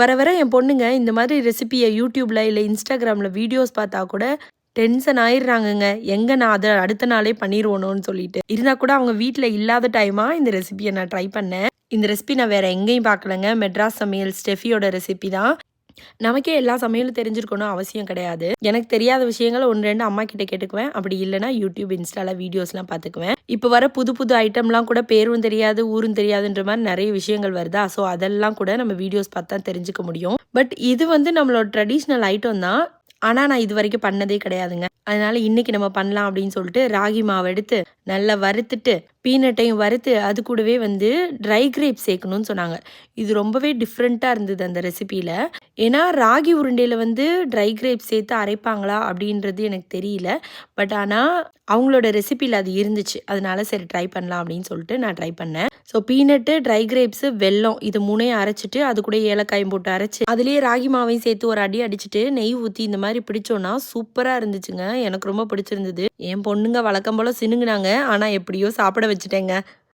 வர வர என் பொண்ணுங்க இந்த மாதிரி ரெசிபியை யூடியூப்பில் இல்லை இன்ஸ்டாகிராமில் வீடியோஸ் பார்த்தா கூட டென்ஷன் ஆயிடுறாங்கங்க. எங்கே நான் அதை அடுத்த நாளே பண்ணிடுவோணும்னு சொல்லிட்டு. இருந்தால் கூட அவங்க வீட்டில் இல்லாத டைமாக இந்த ரெசிபியை நான் ட்ரை பண்ணேன். இந்த ரெசிபி நான் வேறு எங்கேயும் பார்க்கலங்க. மெட்ராஸ் சமையல் ஸ்டெஃபியோட ரெசிபி தான். நமக்கே எல்லா சமையலும் தெரிஞ்சிருக்கணும் அவசியம் கிடையாது. எனக்கு தெரியாத விஷயங்களை ஒன்று ரெண்டு அம்மா கிட்ட கேட்டுக்குவேன். அப்படி இல்லைன்னா யூடியூப் இன்ஸ்டால வீடியோஸ்லாம் பார்த்துக்குவேன். இப்போ வர புது புது ஐட்டம்லாம் கூட பேரும் தெரியாது ஊரும் தெரியாதுன்ற மாதிரி நிறைய விஷயங்கள் வருதா? ஸோ அதெல்லாம் கூட நம்ம வீடியோஸ் பார்த்தா தெரிஞ்சுக்க முடியும். பட் இது வந்து நம்மளோட ட்ரெடிஷ்னல் ஐட்டம் தான். ஆனால் நான் இது வரைக்கும் பண்ணதே கிடையாதுங்க. அதனால இன்னைக்கு நம்ம பண்ணலாம் அப்படின்னு சொல்லிட்டு ராகி மாவு எடுத்து நல்லா வறுத்துட்டு பீனட்டையும் வறுத்து அது கூடவே வந்து ட்ரை கிரேப் சேர்க்கணும்னு சொன்னாங்க. இது ரொம்பவே டிஃப்ரெண்ட்டாக இருந்தது அந்த ரெசிபியில் ஏன்னா ராகி உருண்டையில் வந்து ட்ரை கிரேப் சேர்த்து அரைப்பாங்களா அப்படின்றது எனக்கு தெரியல. பட் ஆனால் அவங்களோட ரெசிபியில் அது இருந்துச்சு. அதனால சரி ட்ரை பண்ணலாம் அப்படின்னு சொல்லிட்டு நான் ட்ரை பண்ணேன். ஸோ பீனட்டு ட்ரை கிரேப்ஸு வெல்லம் இது மூணையும் அரைச்சிட்டு அது கூட ஏலக்காயும் போட்டு அரைச்சி அதுலேயே ராகி மாவையும் சேர்த்து ஒரு அடி அடிச்சுட்டு நெய் ஊற்றி இந்த மாதிரி பிடிச்சோன்னா சூப்பராக இருந்துச்சுங்க. எனக்கு ரொம்ப பிடிச்சிருந்தது. என் பொண்ணுங்க வழக்கம் போல் சினுங்கினாங்க. ஆனால் எப்படியோ சாப்பிட வச்சுட்டேங்க.